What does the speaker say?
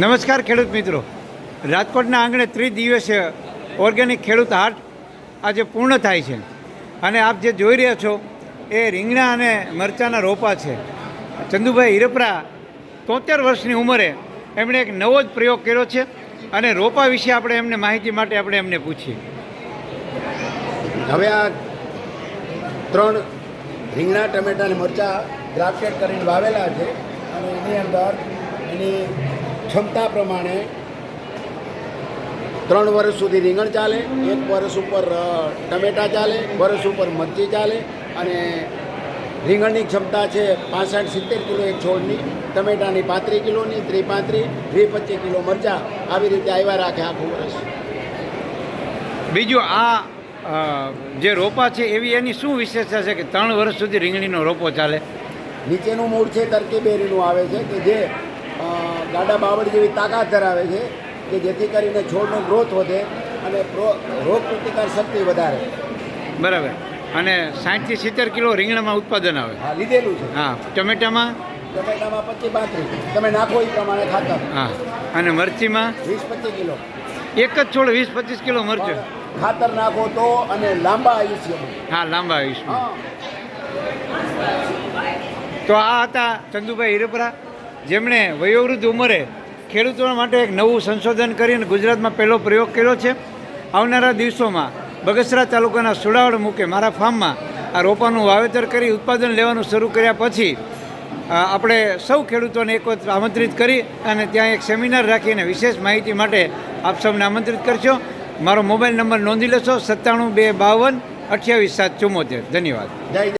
નમસ્કાર ખેડૂત મિત્રો. રાજકોટના આંગણે ત્રિદિવસીય ઓર્ગેનિક ખેડૂત હાટ આજે પૂર્ણ થાય છે. અને આપ જે જોઈ રહ્યા છો, એ રીંગણા અને મરચાંના રોપા છે. ચંદુભાઈ હિરપરા તોતેર વર્ષની ઉંમરે એમણે એક નવો જ પ્રયોગ કર્યો છે અને રોપા વિશે આપણે એમને માહિતી માટે આપણે એમને પૂછીએ. હવે આ ત્રણ રીંગણા, ટમેટા અને મરચાં ગ્રાફ્ટેડ કરીને વાવેલા છે અને એની અંદર એની ક્ષમતા પ્રમાણે ત્રણ વર્ષ સુધી રીંગણ ચાલે એક વર્ષ ઉપર ટમેટાં ચાલે વર્ષ ઉપર મરચી ચાલે અને રીંગણની ક્ષમતા છે પાસઠ સિત્તેર કિલો એક છોડની ટમેટાની પાંત્રીસ કિલોની ત્રી પાંત્રીસ વીસ પચીસ કિલો મરચાં આવી રીતે આવ્યા રાખે આખું વર્ષ. બીજું આ જે રોપા છે એવી એની શું વિશેષતા છે કે ત્રણ વર્ષ સુધી રીંગણીનો રોપો ચાલે? નીચેનું મૂળ છે તરકી બેરીનું આવે છે કે જે ગાડા બાવળ જેવી તાકાત ધરાવે છે કે જેથી કરીને છોડનો ગ્રોથ વધે અને રોગ પ્રતિકાર શક્તિ વધારે. બરાબર. અને સાઠથી સિત્તેર કિલો રીંગણામાં ઉત્પાદન આવે. હા લીધેલું છે. હા ટમેટામાં? ટમેટામાં પચીસ પાંત્રીસ. તમે નાખો એ પ્રમાણે ખાતર. હા. અને મરચીમાં? વીસ પચીસ કિલો. એક જ છોડ વીસ પચીસ કિલો મરચું. ખાતર નાખો તો અને લાંબા આયુષ્ય હા લાંબા આયુષ્ય તો આ હતા ચંદુભાઈ હિરપરા. જેમણે વયોવૃદ્ધ ઉંમરે ખેડૂતો માટે એક નવું સંશોધન કરીને ગુજરાતમાં પહેલો પ્રયોગ કર્યો છે. આવનારા દિવસોમાં બગસરા તાલુકાના સુડાવડ મૂકે મારા ફાર્મમાં આ રોપાનું વાવેતર કરી ઉત્પાદન લેવાનું શરૂ કર્યા પછી આપણે સૌ ખેડૂતોને એક વખત આમંત્રિત કરી અને ત્યાં એક સેમિનાર રાખીને વિશેષ માહિતી માટે આપ સૌને આમંત્રિત કરશો મારો મોબાઈલ નંબર નોંધી લેશો, સત્તાણું બે બાવન અઠ્યાવીસ સાત ચુમ્મોતેર ધન્યવાદ.